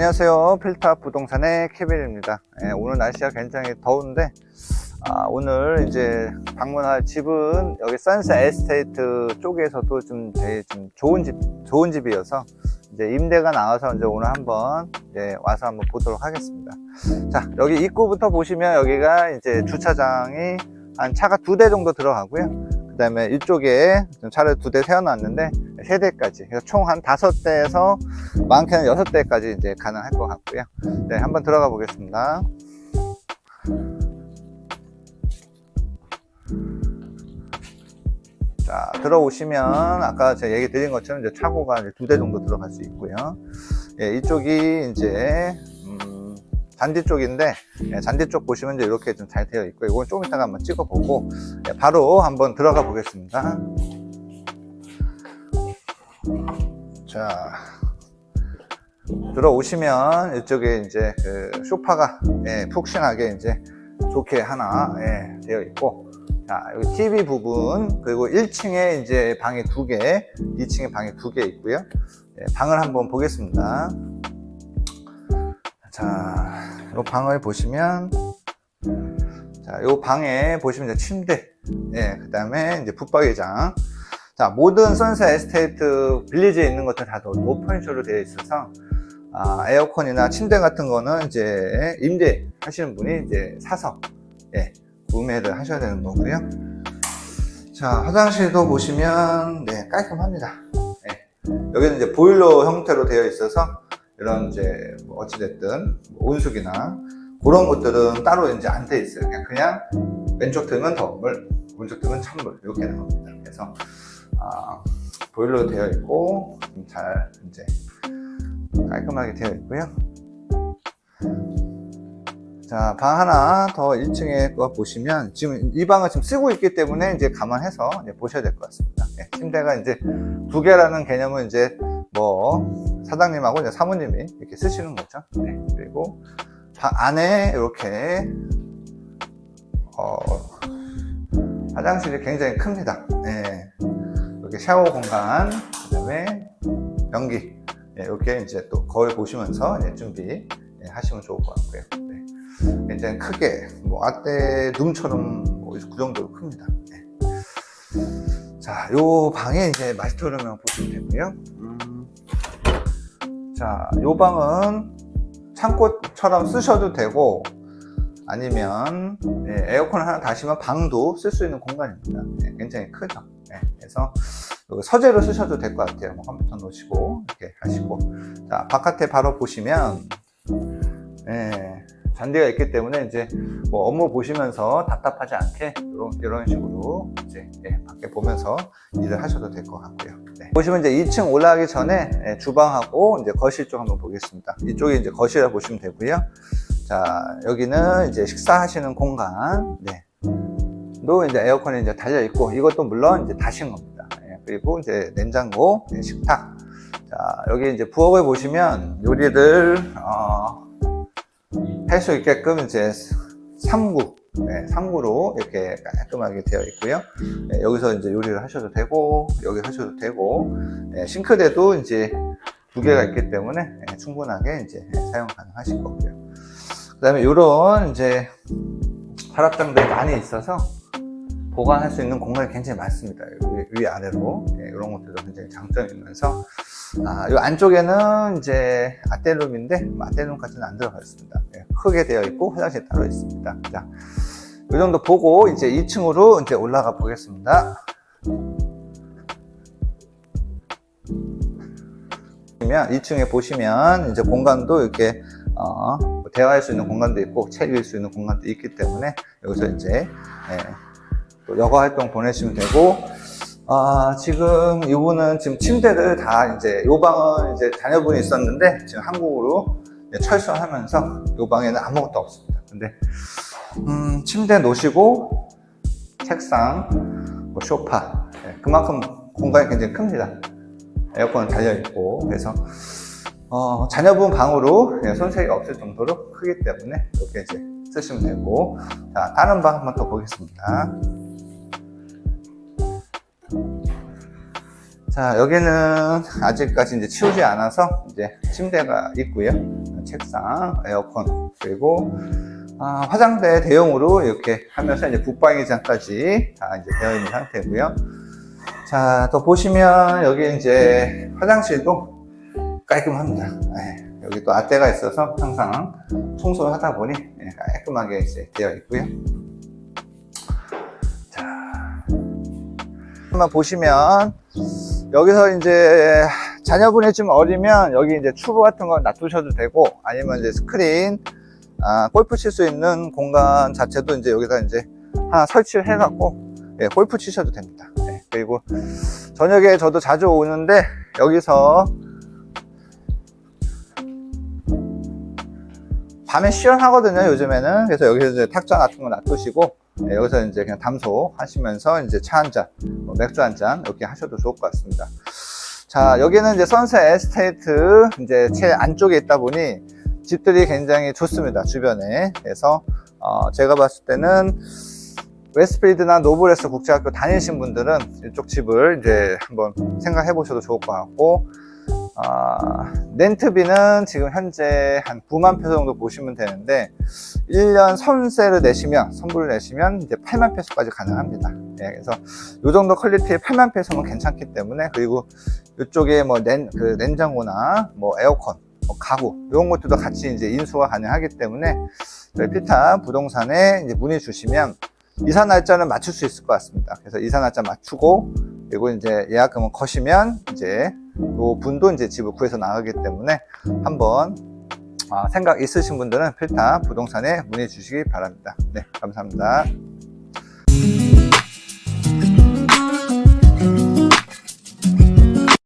안녕하세요. 필탑 부동산의 케빈입니다. 예, 오늘 날씨가 굉장히 더운데, 아, 오늘 이제 방문할 집은 여기 선셋 에스테이트 쪽에서도 좀 되게 좀 좋은 집, 좋은 집이어서 이제 임대가 나와서 이제 오늘 한번 이제 와서 한번 보도록 하겠습니다. 자, 여기 입구부터 보시면 여기가 이제 주차장이 한 차가 두 대 정도 들어가고요. 그 다음에 이쪽에 좀 차를 두 대 세워놨는데 세 대까지 그래서 총 한 다섯 대에서 많게는 여섯 대까지 이제 가능할 것 같고요. 네, 한번 들어가 보겠습니다. 자, 들어오시면 아까 제가 얘기 드린 것처럼 이제 차고가 두 대 정도 들어갈 수 있고요. 예, 이쪽이 이제 음, 잔디 쪽인데 예, 잔디 쪽 보시면 이제 이렇게 좀 잘 되어 있고 이건 좀 이따가 한번 찍어보고 예, 바로 한번 들어가 보겠습니다. 자, 들어오시면 이쪽에 이제 그 소파가 예, 푹신하게 이제 좋게 하나 예, 되어 있고 자 여기 TV 부분 그리고 1층에 이제 방이 두 개, 2층에 방이 두 개 있고요. 예, 방을 한번 보겠습니다. 자, 이 방을 보시면 자, 이 방에 보시면 이제 침대, 예, 그 다음에 이제 붙박이장. 자, 모든 선셋 에스테이트 빌리지에 있는 것들 다 노퍼니처로 되어 있어서 아, 에어컨이나 침대 같은 거는 이제 임대 하시는 분이 이제 사서 예, 구매를 하셔야 되는 거고요. 자, 화장실도 보시면 네, 깔끔합니다. 예. 여기는 이제 보일러 형태로 되어 있어서 이런 이제 뭐 어찌됐든 뭐 온수기나 그런 것들은 따로 이제 안 돼 있어요. 그냥, 그냥 왼쪽 등은 더물, 오른쪽 등은 찬물 이렇게 나옵니다. 그래서 아, 보일러 되어 있고 좀잘 이제 깔끔하게 되어 있고요. 자, 방 하나 더 1층에 거 보시면 지금 이 방을 지금 쓰고 있기 때문에 이제 감안해서 이제 보셔야 될 것 같습니다. 네, 침대가 이제 두 개라는 개념은 이제 뭐 사장님하고 이제 사모님이 이렇게 쓰시는 거죠. 네, 그리고 방 안에 이렇게 어, 화장실이 굉장히 큽니다. 네, 샤워 공간, 그 다음에 변기 네, 이렇게 이제 또 거울 보시면서 이제 준비 네, 하시면 좋을 것 같고요. 네. 굉장히 크게 뭐 아떼 룸처럼 뭐 그 정도로 큽니다. 네. 자, 요 방에 이제 마스터룸을 보시면 되고요. 음, 자, 요 방은 창고처럼 쓰셔도 되고 아니면 예, 에어컨을 하나 다시면 방도 쓸 수 있는 공간입니다. 예, 굉장히 크죠. 예, 그래서 서재로 쓰셔도 될 것 같아요. 뭐 컴퓨터 놓으시고 이렇게 하시고 자 바깥에 바로 보시면 예, 잔디가 있기 때문에 이제 뭐 업무 보시면서 답답하지 않게 이런, 이런 식으로 이제 예, 밖에 보면서 일을 하셔도 될 것 같고요. 네. 보시면 이제 2층 올라가기 전에 예, 주방하고 이제 거실 쪽 한번 보겠습니다. 이쪽이 이제 거실이라 보시면 되고요. 자 여기는 이제 식사하시는 공간. 네. 도 이제 에어컨이 이제 달려 있고 이것도 물론 이제 다신 겁니다. 예, 그리고 이제 냉장고, 예, 식탁. 자 여기 이제 부엌을 보시면 요리를 어, 할 수 있게끔 이제 3구, 네, 3구로 이렇게 깔끔하게 되어 있고요. 네, 여기서 이제 요리를 하셔도 되고, 여기 하셔도 되고, 네, 싱크대도 이제 두 개가 있기 때문에 네, 충분하게 이제 사용 가능하실 거고요. 그 다음에 이런 이제 서랍장들이 많이 있어서 보관할 수 있는 공간이 굉장히 많습니다. 위, 아래로 네, 이런 것들도 굉장히 장점이 있면서 아, 이 안쪽에는 이제 아떼룸인데 뭐 아떼룸까지는 안 들어가 있습니다. 네, 크게 되어 있고 화장실 따로 있습니다. 자, 이 정도 보고 이제 2층으로 이제 올라가 보겠습니다. 보시면 2층에 보시면 이제 공간도 이렇게 어, 뭐 대화할 수 있는 공간도 있고 책 읽을 수 있는 공간도 있기 때문에 여기서 이제 예, 또 여가 활동 보내시면 되고 아, 지금 이분은 지금 침대를 다 이제 요 방은 이제 자녀분이 있었는데 지금 한국으로 철수하면서 요 방에는 아무것도 없습니다. 근데 음, 침대 놓으시고 책상, 뭐 소파 예, 그만큼 공간이 굉장히 큽니다. 에어컨 달려 있고 그래서 어, 자녀분 방으로 예, 손색이 없을 정도로 크기 때문에 이렇게 이제 쓰시면 되고 자 다른 방 한번 더 보겠습니다. 자, 여기는 아직까지 이제 치우지 않아서 이제 침대가 있고요. 책상, 에어컨, 그리고 아, 화장대 대용으로 이렇게 하면서 이제 북방의장까지 다 이제 되어 있는 상태고요. 자, 더 보시면 여기 이제 화장실도 깔끔합니다. 예, 여기 또 아대가 있어서 항상 청소를 하다 보니 예, 깔끔하게 이제 되어 있고요. 자, 한번 보시면 여기서 이제 자녀분이 좀 어리면 여기 이제 추브 같은 걸 놔두셔도 되고 아니면 이제 스크린 아, 골프 칠 수 있는 공간 자체도 이제 여기다 이제 하나 설치를 해갖고 예, 골프 치셔도 됩니다. 예, 그리고 저녁에 저도 자주 오는데 여기서 밤에 시원하거든요 요즘에는 그래서 여기서 이제 탁자 같은 거 놔두시고 예, 여기서 이제 그냥 담소 하시면서 이제 차 한 잔, 뭐 맥주 한 잔 이렇게 하셔도 좋을 것 같습니다. 자 여기는 이제 선셋 에스테이트 이제 제일 안쪽에 있다 보니 집들이 굉장히 좋습니다 주변에 그래서 어, 제가 봤을 때는 웨스트필드나 노블레스 국제학교 다니신 분들은 이쪽 집을 이제 한번 생각해 보셔도 좋을 것 같고 아, 렌트비는 지금 현재 한 9만 페소 정도 보시면 되는데 1년 선세를 내시면 선불을 내시면 이제 8만 페소까지 가능합니다. 예, 그래서 이 정도 퀄리티의 8만 페소면 괜찮기 때문에 그리고 이쪽에 뭐 냉, 그 냉장고나 뭐 에어컨, 뭐 가구 이런 것들도 같이 이제 인수가 가능하기 때문에 저희 피타 부동산에 이제 문의 주시면 이사 날짜는 맞출 수 있을 것 같습니다. 그래서 이사 날짜 맞추고 그리고 이제 예약금을 거시면 이제 또 분도 이제 집을 구해서 나가기 때문에 한번 아, 생각 있으신 분들은 필타 부동산에 문의 주시기 바랍니다. 네, 감사합니다.